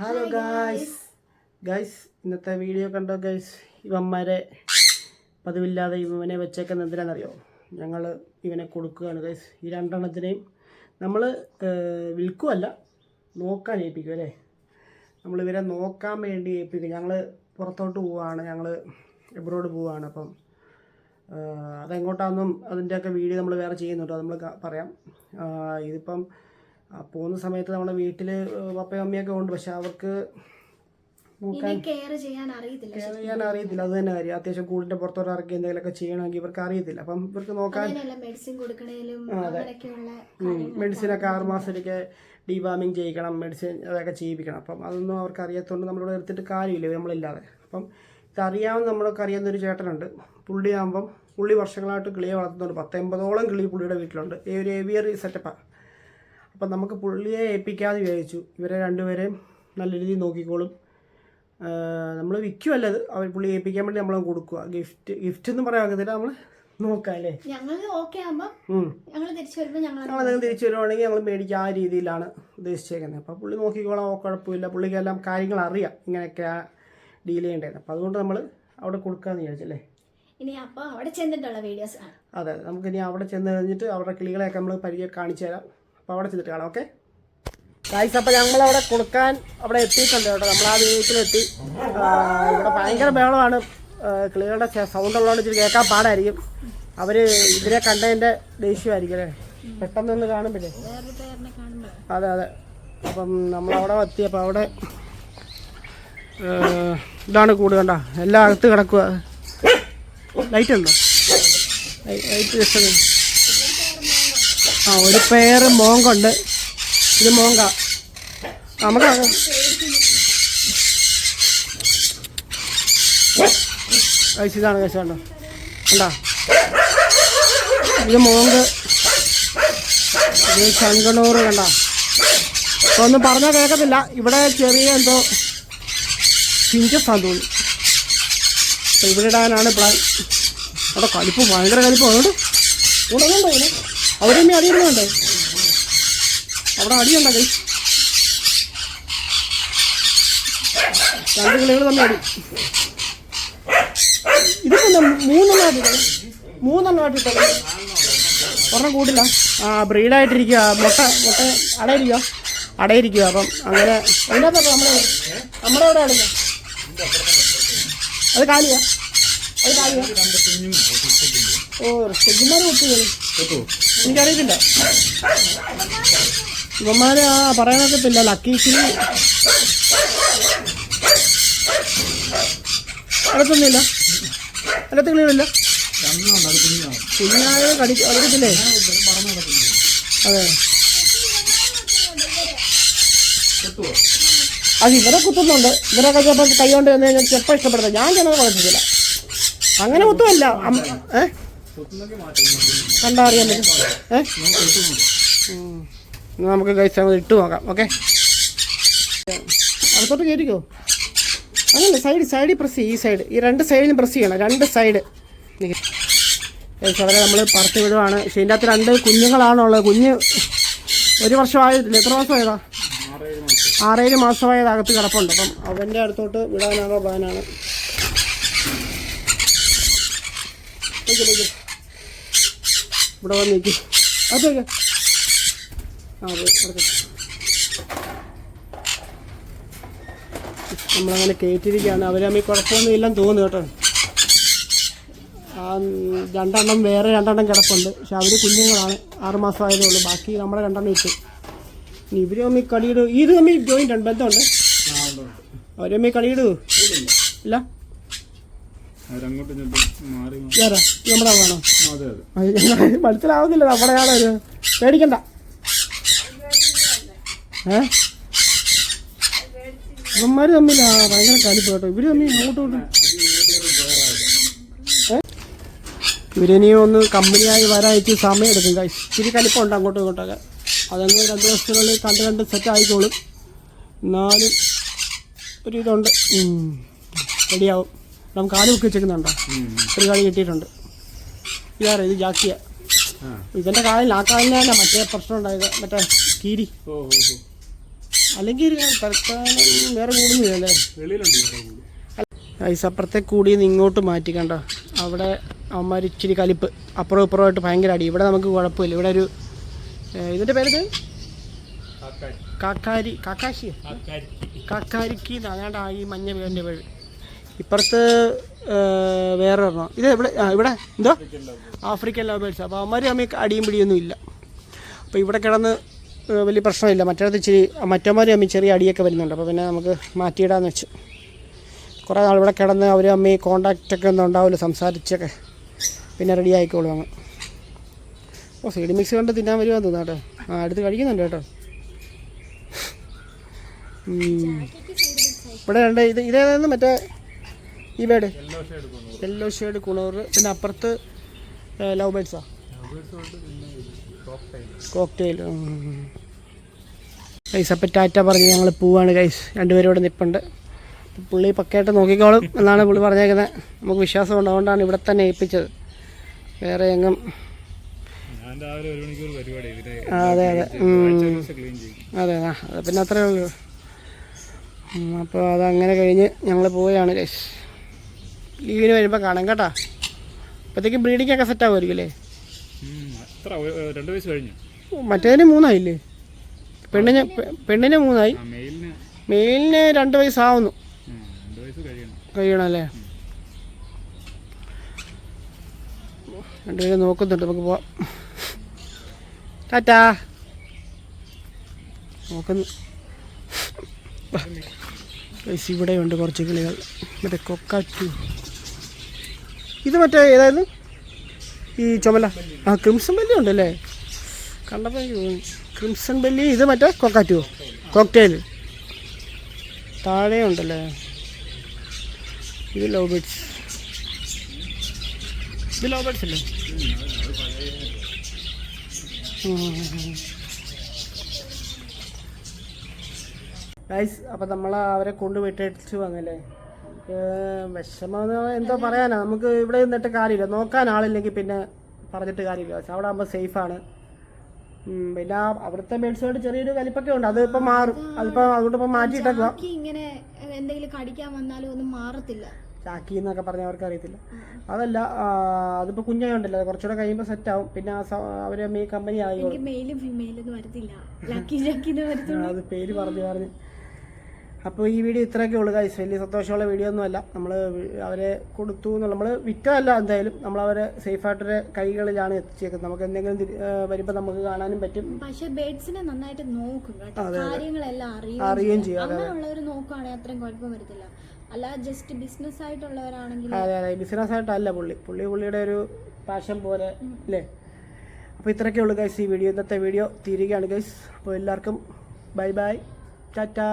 Hello guys guys ഇന്നത്തെ video കണ്ടോ guys ഇവന്മാരെ പതിവില്ലാതെ ഇവനെ വെച്ചേക്കുന്ന എന്തിനാണെന്നറിയോ? ഞങ്ങൾ ഇവനെ കൊടുക്കുകയാണ് ഗൈസ് ഈ രണ്ടെണ്ണത്തിനെയും നമ്മൾ വിൽക്കുമല്ല നോക്കാൻ ഏൽപ്പിക്കും അല്ലേ? നമ്മൾ ഇവരെ നോക്കാൻ വേണ്ടി ഏൽപ്പിക്കും. ഞങ്ങൾ പുറത്തോട്ട് പോവുകയാണ് ഞങ്ങൾ എബ്രോഡ് പോവുകയാണ് അപ്പം അതെങ്ങോട്ടാണെന്നും അതിന്റെയൊക്കെ വീഡിയോ നമ്മൾ വേറെ ചെയ്യുന്നുണ്ട്. അത് നമ്മൾ പറയാം. ഇതിപ്പം പോകുന്ന സമയത്ത് നമ്മുടെ വീട്ടിൽ പപ്പയും അമ്മയൊക്കെ ഉണ്ട്. പക്ഷെ അവർക്ക് നോക്കാൻ കെയർ ചെയ്യാൻ അറിയത്തില്ല. അത് തന്നെ കാര്യം. അത്യാവശ്യം കൂടിന്റെ പുറത്തോട്ട് ഇറക്കി എന്തെങ്കിലുമൊക്കെ ചെയ്യണമെങ്കിൽ ഇവർക്ക് അറിയത്തില്ല. അപ്പം ഇവർക്ക് നോക്കാൻ മെഡിസിൻ കൊടുക്കണേലും മെഡിസിനൊക്കെ ആറ് മാസത്തിലേക്ക് ഡീവാമിങ് ചെയ്യിക്കണം മെഡിസിൻ അതൊക്കെ ചെയ്യിപ്പിക്കണം. അപ്പം അതൊന്നും അവർക്ക് അറിയാത്തതുകൊണ്ട് നമ്മളിവിടെ എടുത്തിട്ട് കാര്യമില്ല. നമ്മളില്ലാതെ. അപ്പം ഇതറിയാവുന്ന നമ്മളൊക്കെ അറിയാവുന്ന ഒരു ചേട്ടനുണ്ട്. പുള്ളിയാകുമ്പം പുള്ളി വർഷങ്ങളായിട്ട് കിളിയെ വളർത്തുന്നുണ്ട്. പത്തൊമ്പതോളം കിളി പുള്ളിയുടെ വീട്ടിലുണ്ട്. ഈ ഒരു ഏവിയറി സെറ്റപ്പാണ് അപ്പം നമുക്ക് പുള്ളിയെ ഏൽപ്പിക്കാതെ വിചാരിച്ചു. ഇവരെ രണ്ടുപേരെയും നല്ല രീതിയിൽ നോക്കിക്കോളും. നമ്മൾ വിൽക്കുമല്ല അത്? അവർ പുള്ളി ഏൽപ്പിക്കാൻ വേണ്ടി നമ്മൾ കൊടുക്കുക. ഗിഫ്റ്റ് ഗിഫ്റ്റ് എന്ന് പറയാൻ ഒക്കത്തില്ല നമ്മൾ നോക്കാം അല്ലേ? ഞങ്ങൾ ഞങ്ങൾ തിരിച്ചു വരുവാണെങ്കിൽ ഞങ്ങൾ മേടിക്കുക ആ രീതിയിലാണ് ഉദ്ദേശിച്ചേക്കുന്നത്. അപ്പോൾ പുള്ളി നോക്കിക്കോളാം ഓ കുഴപ്പമില്ല. പുള്ളിക്കെല്ലാം കാര്യങ്ങൾ അറിയാം ഇങ്ങനെയൊക്കെ ഡീൽ ചെയ്യേണ്ടത് അപ്പോൾ അതുകൊണ്ട് നമ്മൾ അവിടെ കൊടുക്കാമെന്ന് വിചാരിച്ചല്ലേ ഇനി അപ്പോൾ അവിടെ ചെന്നിട്ടുള്ള വീഡിയോസ് അതെ നമുക്കിനി അവിടെ ചെന്ന് കഴിഞ്ഞിട്ട് അവരുടെ കിളികളെയൊക്കെ നമ്മൾ പരിചയം കാണിച്ചു തരാം. അപ്പോൾ അവിടെ ചെന്നിട്ട് കാണാം ഓക്കെ ഗൈസ് അപ്പോൾ ഞങ്ങളവിടെ കൊടുക്കാൻ അവിടെ എത്തിയിട്ടുണ്ട് കേട്ടോ. നമ്മൾ ആ വീട്ടിലെത്തി. ഇവിടെ ഭയങ്കര ബഹളമാണ്. കിളികളുടെ സൗണ്ട് ഉള്ളതുകൊണ്ട് ഇച്ചിരി കേൾക്കാൻ പാടായിരിക്കും. അവർ ഇതിനെ കണ്ടതിന്റെ ദേഷ്യമായിരിക്കും അല്ലേ? പെട്ടെന്നൊന്ന് കാണുമ്പോഴേ അതെ അതെ. അപ്പം നമ്മളവിടെ എത്തിയപ്പോൾ അവിടെ ഇതാണ് കൂട് കണ്ട. എല്ലാം അകത്ത് കിടക്കുക. ലൈറ്റ് ഉണ്ടോ? Light just. ആ ഒരു പേര് മോങ്കുണ്ട്. ഇത് മോങ്ക. നമുക്ക് കഴിച്ചതാണ് കഴിച്ചോ ഉണ്ടോ ഇത് മോങ്ക്. ചങ്കണൂറ് കണ്ട? ഒന്നും പറഞ്ഞാൽ കേൾക്കത്തില്ല ഇവിടെ ചെറിയ എന്തോ പിഞ്ചസാന്ന് തോന്നി ഇവിടെ ഇടാനാണ് പ്ലാൻ അവിടെ കലിപ്പ് ഭയങ്കര കലിപ്പ്. അതുകൊണ്ട് ഉണങ്ങണ്ടോ അവിടെ ഇനി അടിയിടുന്നുണ്ടേ അവിടെ അടിയുണ്ടോ കൈ? രണ്ട് കിളികൾ തന്നെ അടി. ഇത് എന്താ മൂന്നെണ്ണം അടിയിട്ടത് മൂന്നെണ്ണം അടിയിട്ടത് ഒരെണ്ണം കൂട്ടില്ല ആ ബ്രീഡായിട്ടിരിക്കുക മുട്ട മുട്ട അടയിരിക്കുക അടയിരിക്കുക അപ്പം അങ്ങനെ അതിനകത്തൊക്കെ നമ്മൾ നമ്മുടെ അവിടെ അടയ്ക്കുക അത് കാലിയാ. അത് കാലിയാ. ഓ എനിക്കറിയത്തില്ല. ഇവന്മാര് ആ പറയാനൊക്കത്തില്ല. ലക്കീസിന് അടുത്തൊന്നുമില്ല അടുത്ത് കിളികളില്ല കുഞ്ഞായ കടി അടുക്കത്തില്ലേ അതെ. അത് ഇവരെ കുത്തുന്നുണ്ട്. ഇവരൊക്കെ ചിലപ്പോൾ കൈ കൊണ്ട് ചെപ്പം ഇഷ്ടപ്പെടുന്നത്. ഞാൻ ചെന്നാൽ കുഴപ്പമില്ല അങ്ങനെ കുത്തുമല്ല ഏഹ് ഏ? കണ്ടാ അറിയാൻ പറ്റും നമുക്ക് കഴിച്ചാൽ അങ്ങ് ഇട്ട് നോക്കാം. ഓക്കെ? അടുത്തോട്ട് കയറ്റിക്കോ അങ്ങനല്ല സൈഡ് സൈഡിൽ പ്രസ് ചെയ്യും ഈ സൈഡ് ഈ രണ്ട് സൈഡിലും പ്രസ് ചെയ്യണം. രണ്ട് സൈഡ് അവരെ നമ്മൾ പറത്ത് വിടുവാണ്. പക്ഷേ ഇതിന്റെ അകത്ത് രണ്ട് കുഞ്ഞുങ്ങളാണുള്ളത്. കുഞ്ഞ് ഒരു വർഷമായിട്ടില്ല. എത്ര മാസമായതാ? ആറേഴ് മാസമായത്. അകത്ത് കിടപ്പുണ്ട്. അപ്പം അവന്റെ അടുത്തോട്ട് വിടാനാണോ പ്ലാനാണ്? ഓക്കെ നിക്ക്. ഇവിടെ വന്ന് നിൽക്കും അതൊക്കെ ആ അതെ നമ്മളങ്ങനെ കയറ്റിയിരിക്കുകയാണ് അവരമ്മേ കുഴപ്പമൊന്നും ഇല്ലെന്ന് തോന്നുന്നു കേട്ടോ. ആ രണ്ടെണ്ണം വേറെ രണ്ടെണ്ണം കിടപ്പുണ്ട്. പക്ഷെ അവർ കുഞ്ഞുങ്ങളാണ്. ആറുമാസം ആയതേ ഉള്ളൂ. ബാക്കി നമ്മുടെ രണ്ടെണ്ണം ഇട്ടു. ഇനി ഇവരും അമ്മ കളിയിടൂ. ഇത് അമ്മ ജോയിന്റ് ഉണ്ട് ബന്ധമുണ്ട് അവരമ്മ കളിയിടൂ? ഇല്ല അവരങ്ങോട്ടും ഇങ്ങോട്ടും മാറി മാറി വേറെ ഇത് നമ്മുടെ മനസ്സിലാവുന്നില്ല. നമ്മുടെ ആളൊരു പേടിക്കണ്ട. ഏ? ഇവന്മാര് തമ്മിലാ ഭയങ്കര കലിപ്പ് കേട്ടോ ഇവർ തമ്മിൽ ഇങ്ങോട്ട് ഇങ്ങോട്ടും. ഏ? ഇവരിനി ഒന്ന് കമ്പനിയായി വരായിട്ട് സമയം എടുക്കും. ഇച്ചിരി കലിപ്പുണ്ട് അങ്ങോട്ടും ഇങ്ങോട്ടൊക്കെ. അതങ്ങ് രണ്ട് ദിവസത്തിനുള്ളിൽ കണ്ട് കണ്ട് സെറ്റ് ആയിക്കോളും. എന്നാലും ഒരു ഇതുണ്ട്. റെഡിയാവും. നമുക്ക് കാൽ ബുക്ക് വെച്ചേക്കുന്നുണ്ടോ? ഒരു കളി കിട്ടിയിട്ടുണ്ട്. ഇതാറേ ഇത് ജാക്കിയ? ഇതിന്റെ ഇവന്റെ കാലിൽ ആ കാലിന് തന്നെ മറ്റേ പ്രശ്നം ഉണ്ടായത്. മറ്റേ കീരി. അല്ലെങ്കിൽ തൽക്കാലം വേറെ കൂടുന്നില്ലല്ലേ ഐസ് അപ്പുറത്തെ കൂടി ഇങ്ങോട്ട് മാറ്റി കണ്ടോ? അവിടെ അവന്മാർ ഇച്ചിരി കലിപ്പ്. അപ്പുറം ഇപ്പുറമായിട്ട് ഭയങ്കര അടി. ഇവിടെ നമുക്ക് കുഴപ്പമില്ല. ഇവിടെ ഒരു ഇതിന്റെ ഇതിന്റെ പേര് കാക്കാരി. കാക്കാശി കാക്കാരി കാക്കാരിക്ക്. അതാണ്ട് ഈ മഞ്ഞ പേരിന്റെ പേര്. ഇപ്പുറത്ത് വേറെ ഒരെണ്ണം ഇത് ഇവിടെ ആ ഇവിടെ? എന്തോ? ആഫ്രിക്കൻ ലവ് ബേഡ്സ് അപ്പോൾ അവന്മാർ അമ്മ അടിയും പിടിയൊന്നും ഇല്ല. അപ്പോൾ ഇവിടെ കിടന്ന് വലിയ പ്രശ്നമില്ല. മറ്റേടത്ത് ഇച്ചിരി മറ്റന്മാർ അമ്മ ചെറിയ അടിയൊക്കെ വരുന്നുണ്ട്. അപ്പോൾ പിന്നെ നമുക്ക് മാറ്റിയിടാന്ന് വെച്ചു. കുറേ നാൾ ഇവിടെ കിടന്ന് അവർ തമ്മിൽ കോണ്ടാക്റ്റൊക്കെ ഒന്നും ഉണ്ടാവില്ല. സംസാരിച്ചൊക്കെ പിന്നെ റെഡി ആയിക്കോളും അങ്ങ്. ഓ സൈഡ് മിക്സ് കണ്ട് തിന്നാൻ വരുവാന്ന് തോന്നുന്നു കേട്ടോ. ആ അടുത്ത് കഴിക്കുന്നുണ്ട് കേട്ടോ. ഇവിടെ രണ്ട് ഇത് ഇതേതായിരുന്നു? മറ്റേ ഈ ബേഡ് യെല്ലോ ഷെയ്ഡ് കുണൂർ പിന്നെ അപ്പുറത്ത് ലവ് ബേഡ്സാ കോക്ടെയിൽ ഗൈസ് അപ്പം ടാറ്റ പറഞ്ഞ് ഞങ്ങൾ പോവാണ് ഗൈസ് രണ്ടുപേരും ഇവിടെ നിൽപ്പുണ്ട് പുള്ളി പക്കയായിട്ട് നോക്കിക്കോളും എന്നാണ് പുള്ളി പറഞ്ഞേക്കുന്നത് നമുക്ക് വിശ്വാസം ഉണ്ട്. അതുകൊണ്ടാണ് ഇവിടെ തന്നെ ഏൽപ്പിച്ചത്. വേറെ എങ്ങും. അതെ അതെ. അത് പിന്നെ അത്രേ ഉള്ളൂ. അപ്പോൾ അതങ്ങനെ കഴിഞ്ഞ് ഞങ്ങൾ പോവുകയാണ് ഗൈസ് ലീവിന് വരുമ്പോൾ കാണാം കേട്ടോ. അപ്പോഴത്തേക്കും ബ്രീഡിംഗ് ഒക്കെ സെറ്റ് ആവുമായിരിക്കും അല്ലേ? രണ്ട് വയസ്സ് കഴിഞ്ഞു. മറ്റേതിന് മൂന്നായില്ലേ? പെണ്ണിന് പെണ്ണിന് മൂന്നായി. മെയിലിന്. രണ്ട് വയസ്സാവുന്നു. കഴിയണം. അല്ലേ? രണ്ടുപേരും നോക്കുന്നുണ്ട്. നമുക്ക് പോവാം. ടാറ്റാ. നോക്കുന്നു. ഇവിടെ ഉണ്ട് കുറച്ച് കിളികൾ. മറ്റേ കൊക്കാറ്റു. ഇത് മറ്റേ ഏതായിരുന്നു? ഈ ചുമല. ആ ക്രിംസൺ ബെല്ലി ഉണ്ടല്ലേ? കണ്ടപ്പോൾ ക്രിംസൺ ബെല്ലി ഇത് മറ്റേ കൊക്കാറ്റുവോ? കോക്ടെയിൽ താഴെ ഉണ്ടല്ലേ? ഇത് ലവ് ബേഡ്സ് ഇത് ലവ് ബേഡ്സ് അല്ലേ? ഗൈസ് അപ്പോൾ നമ്മൾ അവരെ കൊണ്ട് അടിച്ചു വന്നല്ലേ വിഷമം എന്തോ പറയാനാ? നമുക്ക് ഇവിടെ നിന്നിട്ട് കാര്യമില്ല. നോക്കാൻ ആളില്ലെങ്കിൽ പിന്നെ പറഞ്ഞിട്ട് കാര്യമില്ല. പക്ഷെ അവിടെ ആകുമ്പോൾ ആണ്. പിന്നെ അവിടുത്തെ ബേഡ്സുമായിട്ട് ചെറിയൊരു കലിപ്പൊക്കെ ഉണ്ട്. അത് ഇപ്പം മാറും. അതിപ്പോ അതുകൊണ്ട് ഇപ്പം മാറ്റിയിട്ടേക്കുക ഇങ്ങനെ എന്തെങ്കിലും കടിക്കാൻ വന്നാലും ഒന്നും മാറത്തില്ല. ചാക്കി എന്നൊക്കെ പറഞ്ഞ അവർക്ക് അറിയത്തില്ല. അതല്ല അതിപ്പോ കുഞ്ഞായി കുഞ്ഞായോണ്ടല്ലോ കുറച്ചുകൂടെ കഴിയുമ്പോൾ സെറ്റ് ആവും. പിന്നെ അവർ കമ്പനി ആയി അത് പേര് പറഞ്ഞു പറഞ്ഞ്. അപ്പോൾ ഈ വീഡിയോ ഇത്രയൊക്കെ ഉള്ളു ഗൈസ് വലിയ സന്തോഷമുള്ള വീഡിയോ ഒന്നുമല്ല. നമ്മൾ അവരെ കൊടുത്തു നമ്മൾ വിറ്റതല്ല എന്തായാലും. നമ്മൾ അവരെ സേഫായിട്ടൊരു കൈകളിലാണ് എത്തിച്ചേക്കുന്നത്. നമുക്ക് എന്തെങ്കിലും വരുമ്പോൾ നമുക്ക് കാണാനും പറ്റും. പക്ഷെ ബേഡ്സിനെ നന്നായിട്ട് നോക്കും കാര്യങ്ങളെല്ലാം അറിയും അറിയുകയും ചെയ്യും. അങ്ങനെയുള്ളവർ നോക്കുവാണെങ്കിൽ അത്രയും കുഴപ്പം വരത്തില്ല. അല്ല ജസ്റ്റ് ബിസിനസ് ആയിട്ടുള്ളവരാണെങ്കിൽ അതെ അതെ. ബിസിനസ് ആയിട്ടല്ല പുള്ളി. പുള്ളി പുള്ളിയുടെ ഒരു പാഷൻ പോലെ അല്ലേ? അപ്പോൾ ഇത്രയൊക്കെ ഉള്ളു ഗൈസ് ഈ വീഡിയോ. ഇന്നത്തെ വീഡിയോ തീരുകയാണ് ഗൈസ് അപ്പോൾ എല്ലാവർക്കും ബൈ ബൈ ടാറ്റാ